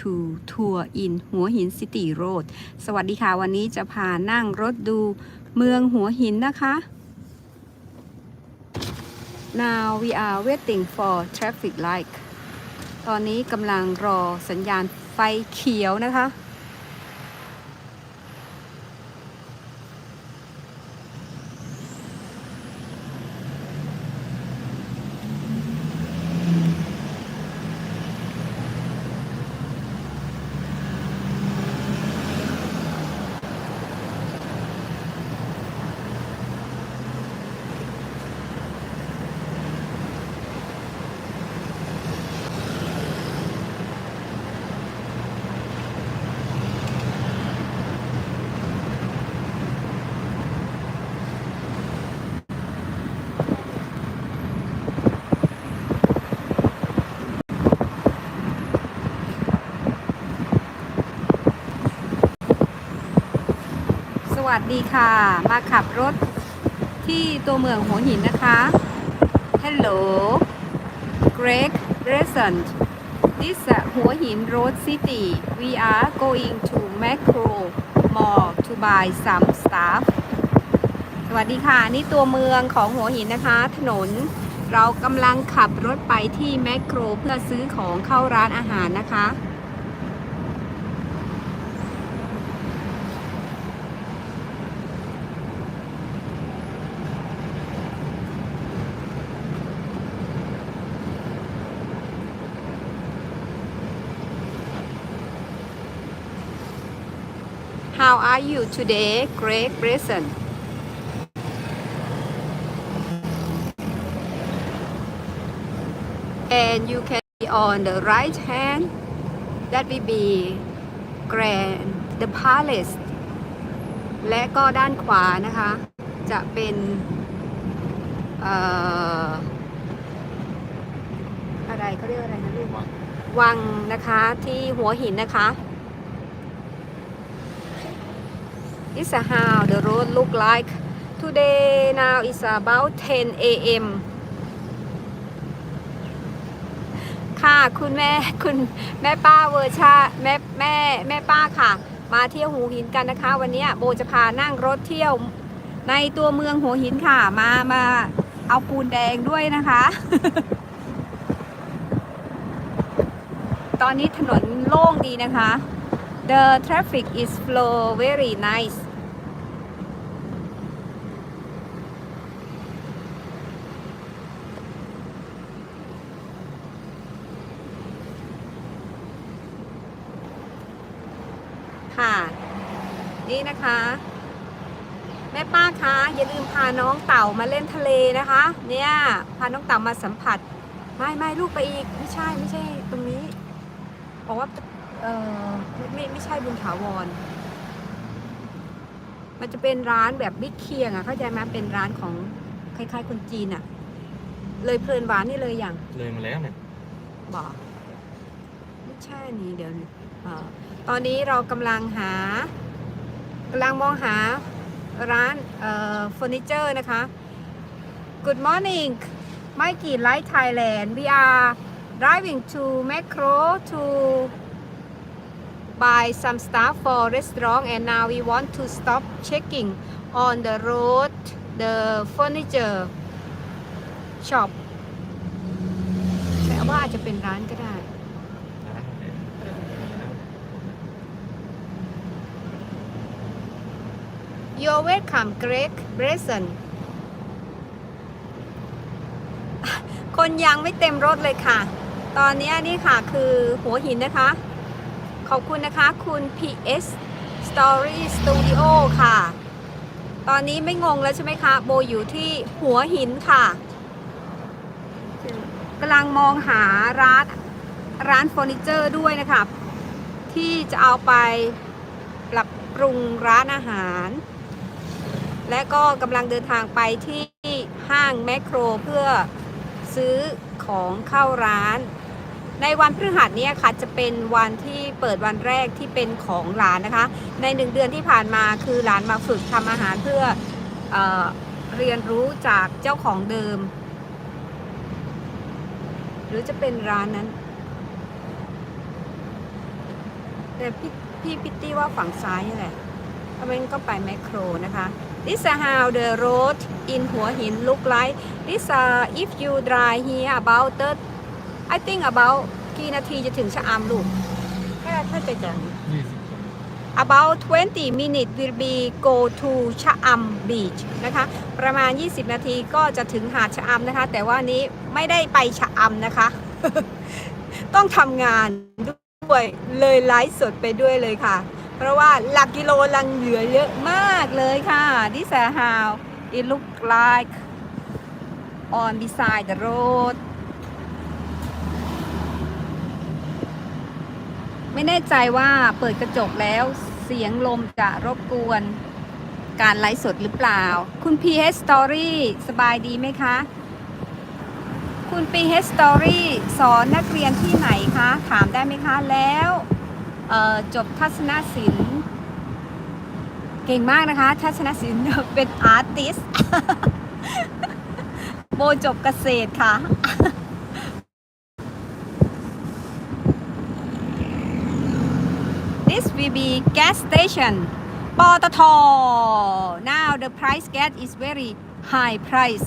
to Tour in หัวหินซิตี้โรดสวัสดีค่ะ วันนี้จะพานั่งรถดูเมืองหัวหินนะคะ Now we are waiting for traffic light ตอนนี้กำลังรอสัญญาณไฟเขียวนะคะ วัสดีค่ะ มาขับรถที่ตัวเมืองหัวหินนะคะ Hello Greg Resent This is หัวหิน Road City We are going to Macro Mall to buy some stuff สวัสดีค่ะ นี่ตัวเมืองของหัวหินนะคะ ถนนเรากำลังขับรถไปที่แมคโครเพื่อซื้อของเข้าร้านอาหารนะคะ How are you today, Greg Bresson? And you can be on the right hand. That will be Grand the Palace. และก็ด้านขวานะคะ จะเป็นเอ่อะไรเขาเรียกอะไรนะลูกวังนะคะที่หัวหินนะคะ This is how the road look like today now is about 10 a.m. ค่ะคุณแม่คุณแม่ป้าเวอร์ชาแม่แม่แม่ป้าค่ะ มาเที่ยวหัวหินกันนะคะ วันนี้โบจะพานั่งรถเที่ยวในตัวเมืองหัวหินค่ะ มามาเอาปูนแดงด้วยนะคะ ตอนนี้ถนนโล่งดีนะคะ The traffic is flow very nice ค่ะ นี่นะคะ แม่ป้าคะอย่าลืมพาน้องเต่ามาเล่นทะเลนะคะ เนี่ยพาน้องเต่ามาสัมผัส ไม่ไม่ลูกไปอีกไม่ใช่ไม่ใช่ตรงนี้บอกว่าเออไม่ไม่ไม่ใช่บุญถาวร มันจะเป็นร้านแบบบิ๊กเคียงอะเข้าใจไหมเป็นร้านของคล้ายๆคนจีนอะเลยเพลินหวานนี่เลยอย่างเลยมาแล้วเนี่ยบอกไม่ใช่นี่เดี๋ยวนี้เอ่อ ตอนนี้เรากำลังหากำลังมองหาร้านเอ่อเฟอร์นิเจอร์นะคะ Good morning ไม่กี่ไลท์ไทยแลนด์ we are driving to Macro to buy some stuff for restaurant and now we want to stop checking on the road the furniture shop แต่ว่าอาจจะเป็นร้านก็ได้ ร้านเนี่ย You're welcome Greg Bresson คนยังไม่เต็มรถเลยค่ะ ตอนนี้นี่ค่ะคือหัวหินนะคะ ขอบคุณนะคะคุณ PS Story Studio ค่ะ ตอนนี้ไม่งงแล้วใช่ไหมคะ โบอยู่ที่หัวหินค่ะกำลังมองหาร้านร้านเฟอร์นิเจอร์ด้วยนะคะ ที่จะเอาไปปรับปรุงร้านอาหาร และก็กำลังเดินทางไปที่ห้างแมคโครเพื่อซื้อของเข้าร้าน ในวันพฤหัสเนี้ค่ะจะเป็นวันที่เปิดวันแรกที่เป็นของหลานนะคะ ในหนึ่งเดือนที่ผ่านมาคือหลานมาฝึกทำอาหารเพื่อเอเรียนรู้จากเจ้าของเดิม หรือจะเป็นร้านนั้นแต่พี่พี่พิตตี้ว่าฝั่งซ้ายนี่แหละถ้าไม่งั้นก็ไปแมคโครนะคะ This is how the road in หัวหิน look like This uh, if you drive here about the I think about กี่นาทีจะถึงชะอำลูกถ้าถ้าจะจังยี่สิบ about 20 minutes will be go to ชะอำ beach นะคะ ประมาณ 20 นาทีก็จะถึงหาดชะอำนะคะ แต่ว่านี้ไม่ได้ไปชะอำนะคะ ต้องทำงานด้วยเลยไลฟ์สดไปด้วยเลยค่ะ เพราะว่าหลักกิโลลังเหลือเยอะมากเลยค่ะ This is how it look like on beside the road ไม่แน่ใจว่าเปิดกระจกแล้วเสียงลมจะรบกวนการไลฟ์สดหรือเปล่า คุณ PH Story สบายดีไหมคะ คุณ PH Story สอนนักเรียนที่ไหนคะ ถามได้ไหมคะแล้ว จบทัศนศิลป์เก่งมากนะคะ ทัศนศิลป์เป็นอาร์ติสโบจบเกษตรค่ะ This will be gas station ปตท Now the price gas is very high price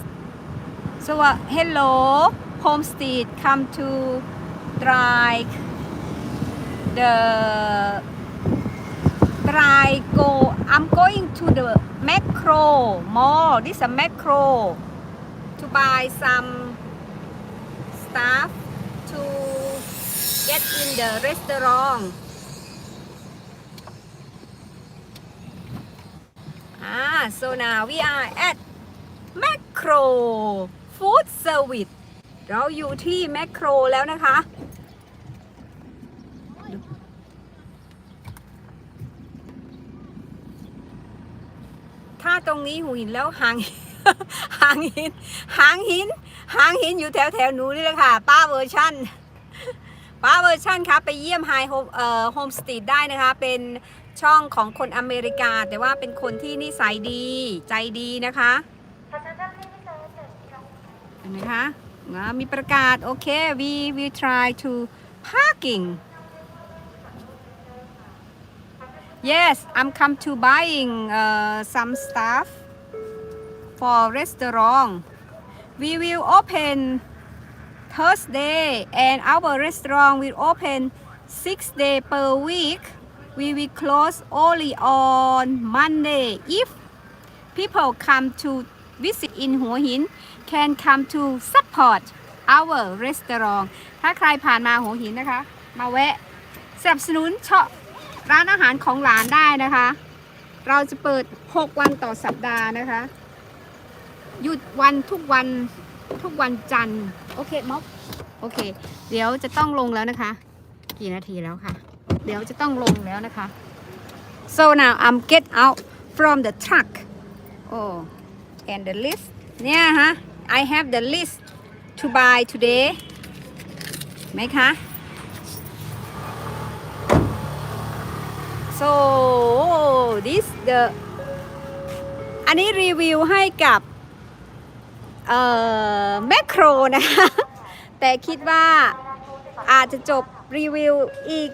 So uh, hello Homestead come to drive the drive go I'm going to the macro mall this is a macro to buy some stuff to get in the restaurant Ah, so now we are at Macro Food Service เราอยู่ที่แมคโครแล้วนะคะ ตรงนี้หูหินแล้วหางหางหินหางหินหางหินอยู่แถวแถวหนูนี่แหละค่ะ ป้าเวอร์ชั่นป้าเวอร์ชั่นครับไปเยี่ยมไฮโฮมเอ่อโฮมสตรีทได้นะคะ เป็นช่องของคนอเมริกา แต่ว่าเป็นคนที่นิสัยดีใจดีนะคะเห็นไหมคะมีประกาศ โอเค we we try to parking yes I'm come to buying uh, some stuff for restaurant we will open Thursday and our restaurant will open six day per week. We will close only on Monday. If people come to visit in หัวหิน can come to support our restaurant ถ้าใครผ่านมาหัวหินนะคะ มาแวะสนับสนุนเชาะ ร้านอาหารของหลานได้นะคะ เราจะเปิด 6 วันต่อสัปดาห์นะคะ หยุดวันทุกวันทุกวันจันทร์โอเคม็อบโอเค เดี๋ยวจะต้องลงแล้วนะคะ กี่นาทีแล้วค่ะ เดี๋ยวจะต้องลงแล้วนะคะ so now I'm get out from the truck oh and the list เนี่ยฮะ I have the list to buy today ไหมคะ so this the อันนี้รีวิวให้กับเอ่อแมคโครนะคะ แต่คิดว่าอาจจะจบรีวิวอีก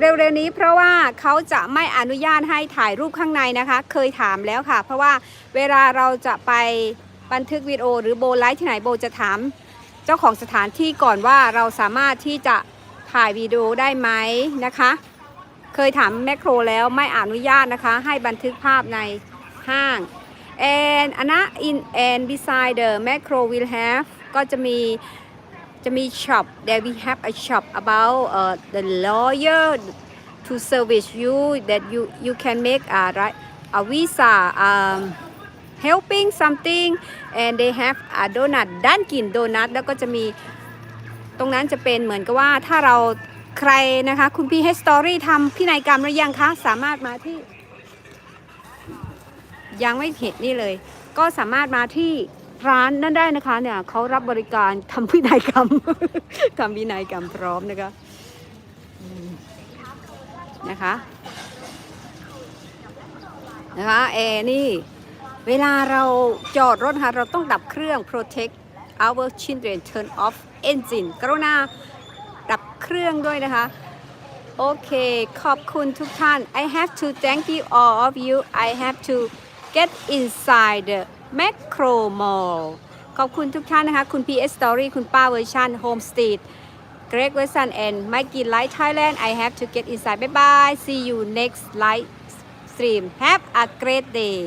เร็วๆนี้เพราะว่าเขาจะไม่อนุญาตให้ถ่ายรูปข้างในนะคะ เคยถามแล้วค่ะ เพราะว่าเวลาเราจะไปบันทึกวิดีโอ หรือโบไลฟ์ที่ไหนโบจะถามเจ้าของสถานที่ก่อนว่าเราสามารถที่จะถ่ายวิดีโอได้ไหมนะคะ เคยถามแมคโครแล้วไม่อนุญาตนะคะ ให้บันทึกภาพในห้าง and อันนะ in and beside the macro will have ก็จะมีจะมี shop that we have a shop about uh, the lawyer to service you that you you can make a right a visa um, helping something and they have a donut ด้านกินโดนัทแล้วก็จะมีตรงนั้นจะเป็นเหมือนกับว่าถ้าเรา ใครนะคะ คุณพี่ h Story ทำพินัยกรรมหรือยังคะ สามารถมาที่ ยังไม่เห็นนี่เลย ก็สามารถมาที่ร้านนั่นได้นะคะ เนี่ยเขารับบริการทำพินัยกรรม ทำพินัยกรรมพร้อมนะคะนะคะ นะคะแอร์นี่ เวลาเราจอดรถนะคะเราต้องดับเครื่อง protect our children turn off engine กรุณา เครื่องด้วยนะคะ โอเค ขอบคุณทุกท่าน I have to thank you all of you I have to get inside the macro mall ขอบคุณทุกท่านนะคะ คุณ PS Story คุณป้าเวอร์ชัน Home Street Greg w e s t o n and Mikey Light Thailand I have to get inside bye bye see you next live stream have a great day